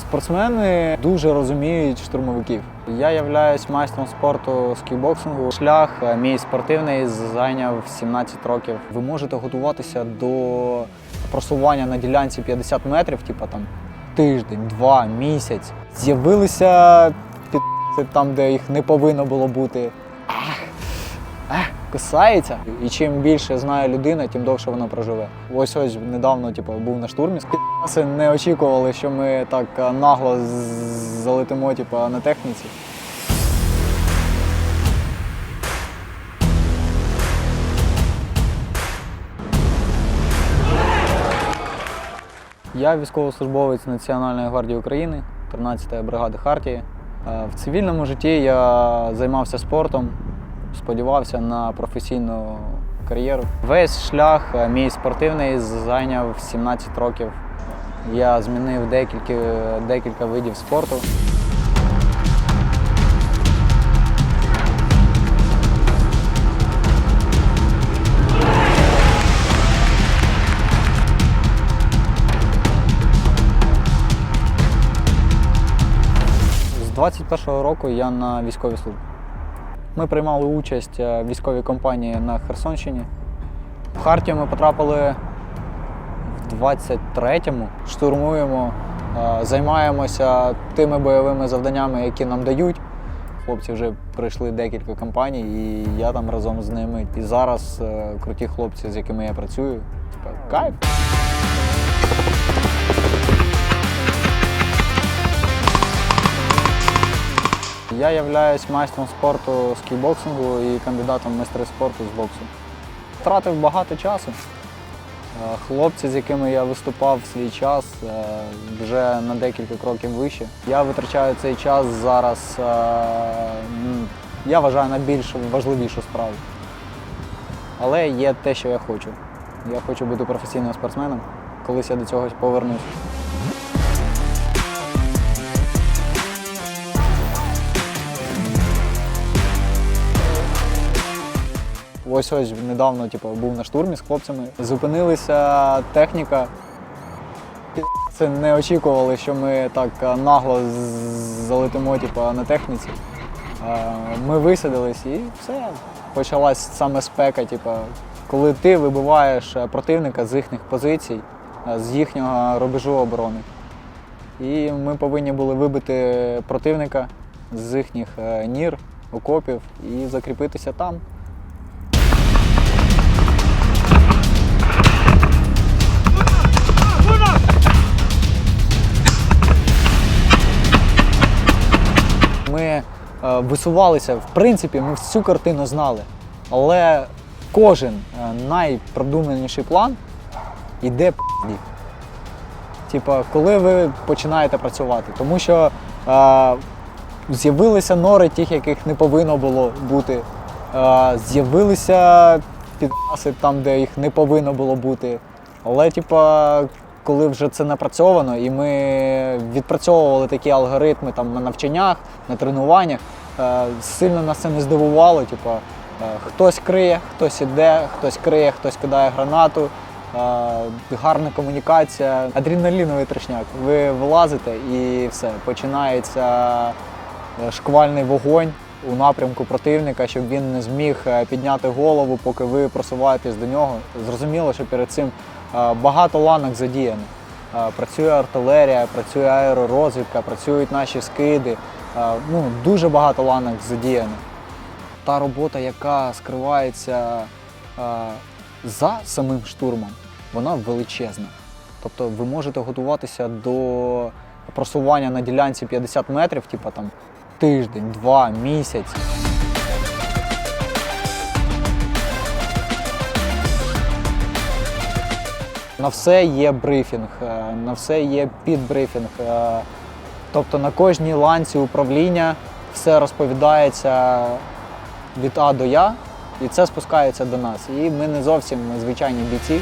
Спортсмени дуже розуміють штурмовиків. Я являюсь майстром спорту з кікбоксингу. Шлях е, мій спортивний зайняв 17 років. Ви можете готуватися до просування на ділянці 50 метрів, типу там тиждень, два, місяць. З'явилися під там, де їх не повинно було бути. Ах. І чим більше знає людина, тим довше вона проживе. Ось ось недавно типу, був на штурмі. Підаси не очікували, що ми так е, нагло залетимо типу, на техніці. Я військовослужбовець Національної гвардії України, 13-ї бригади Хартії. Е, В цивільному житті я займався спортом, сподівався на професійну кар'єру. Весь шлях е, мій спортивний зайняв 17 років. Я змінив декілька, декілька видів спорту. З 21-го року я на військовій службі. Ми приймали участь е, в військовій кампанії на Херсонщині. В Хартію ми потрапили в 23-му, штурмуємо, е, займаємося тими бойовими завданнями, які нам дають. Хлопці вже пройшли декілька кампаній, і я там разом з ними. І зараз е, круті хлопці, з якими я працюю. Кайф. Я являюсь майстром спорту з кікбоксингу і кандидатом в майстри спорту з боксу. Втратив багато часу. Е, Хлопці, з якими я виступав в свій час, е, вже на декілька кроків вище. Я витрачаю цей час зараз, е, я вважаю, на більш важливішу справу. Але є те, що я хочу. Я хочу бути професійним спортсменом. Колись я до цього повернусь. Ось ось недавно типу, був на штурмі з хлопцями. Зупинилися техніка. Це не очікували, що ми так е, нагло залетимо типу, на техніці. Е, Ми висадились і все. Почалась саме спека. Типу, коли ти вибиваєш е, противника з їхніх позицій, з їхнього рубежу оборони. І ми повинні були вибити противника з їхніх нір, окопів і закріпитися там. Висувалися, в принципі, ми всю картину знали. Але кожен е, найпродуманіший план йде п***ді. Типа, коли ви починаєте працювати. Тому що е, з'явилися нори тих, яких не повинно було бути. Е, з'явилися підаси там, де їх не повинно було бути. Але, типа, коли вже це напрацьовано, і ми відпрацьовували такі алгоритми там на навчаннях, на тренуваннях, е, сильно нас це не здивувало. Типа, е, хтось криє, хтось іде, хтось криє, хтось кидає гранату. е, Гарна комунікація, адреналіновий трешняк. Ви вилазите і все, починається шквальний вогонь у напрямку противника, щоб він не зміг підняти голову, поки ви просуваєтесь до нього. Зрозуміло, що перед цим багато ланок задіяно. Е, Працює артилерія, працює аеророзвідка, працюють наші скиди. Е, Ну, дуже багато ланок задіяно. Та робота, яка скривається е, за самим штурмом, вона величезна. Тобто ви можете готуватися до просування на ділянці 50 метрів, типу там тиждень, два, місяць. На все є брифінг, е, на все є підбрифінг. е, Тобто на кожній ланці управління все розповідається від А до Я, і це спускається до нас. І ми не зовсім звичайні бійці.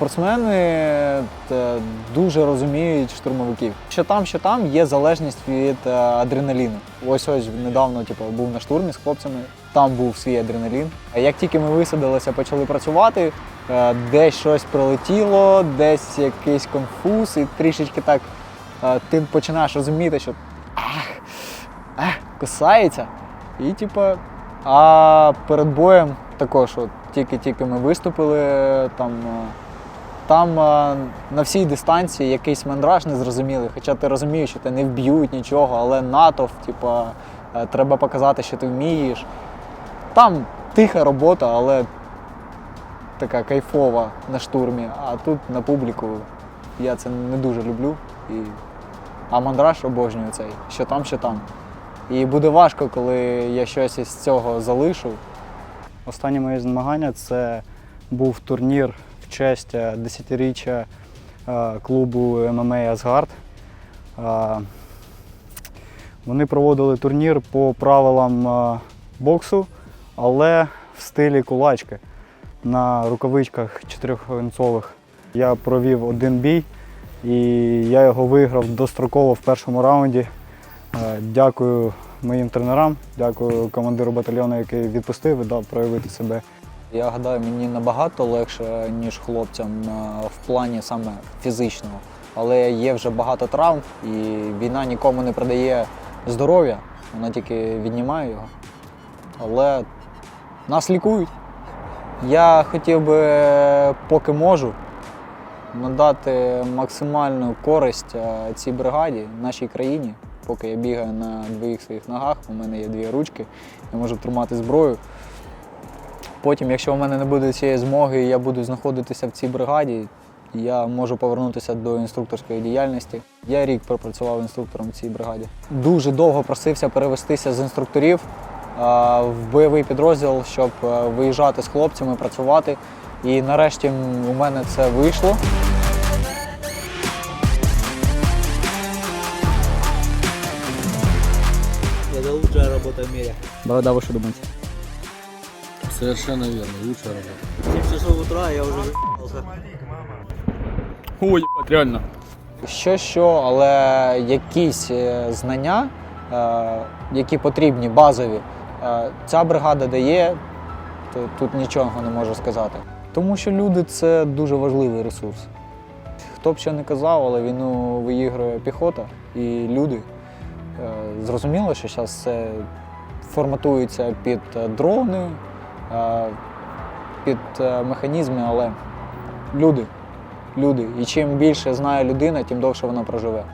Спортсмени е, дуже розуміють штурмовиків. Що там, що там, є залежність від е, адреналіну. Ось ось недавно типу, був на штурмі з хлопцями. там був свій адреналін. Як тільки ми висадилися, почали працювати, е, десь щось прилетіло, десь якийсь конфуз, і трішечки так ти починаєш розуміти, що ах, ах, кусається. І типа, а перед боєм також, от, тільки-тільки ми виступили, там, там е, на всій дистанції якийсь мандраж незрозумілий, хоча ти розумієш, що тебе не вб'ють нічого, але натовп, типа, е, треба показати, що ти вмієш. Там тиха робота, але така кайфова на штурмі, а тут на публіку я це не дуже люблю. І... А мандраж обожнюю цей, що там, що там. І буде важко, коли я щось із цього залишу. Останнє моє змагання це був турнір честь е, десятиріччя е, клубу ММА Асгард. Е, Вони проводили турнір по правилам боксу, але в стилі кулачки на рукавичках чотирьохвинцових. Я провів один бій і я його виграв достроково в першому раунді. Дякую моїм тренерам, дякую командиру батальйону, який відпустив і дав проявити себе. Я гадаю, мені набагато легше, ніж хлопцям е, в плані саме фізичного. Але є вже багато травм, і війна нікому не придає здоров'я, вона тільки віднімає його. Але нас лікують. Я хотів би, поки можу, надати максимальну користь е, цій бригаді, нашій країні. Поки я бігаю на двоїх своїх ногах, у мене є дві ручки, я можу тримати зброю. Потім, якщо в мене не буде цієї змоги, і я буду знаходитися в цій бригаді, я можу повернутися до інструкторської діяльності. Я рік пропрацював інструктором в цій бригаді. Дуже довго просився перевестися з інструкторів в бойовий підрозділ, щоб виїжджати з хлопцями, працювати. І нарешті у мене це вийшло. Это лучшая работа в мире. Борода, що думаєте? Совершенно верно, лучшая работа. 7 часов утра я уже за***ался. Ой, ебать, реально. Що що, але якісь е, знання, е, які потрібні, базові, е, ця бригада дає, то тут нічого не можу сказати. Тому що люди це дуже важливий ресурс. Хто б ще не казав, але війну виігрує піхота і люди. Зрозуміло, що зараз це форматується під дрони, під е, механізми, але люди люди. І чим більше знає людина, тим довше вона проживе.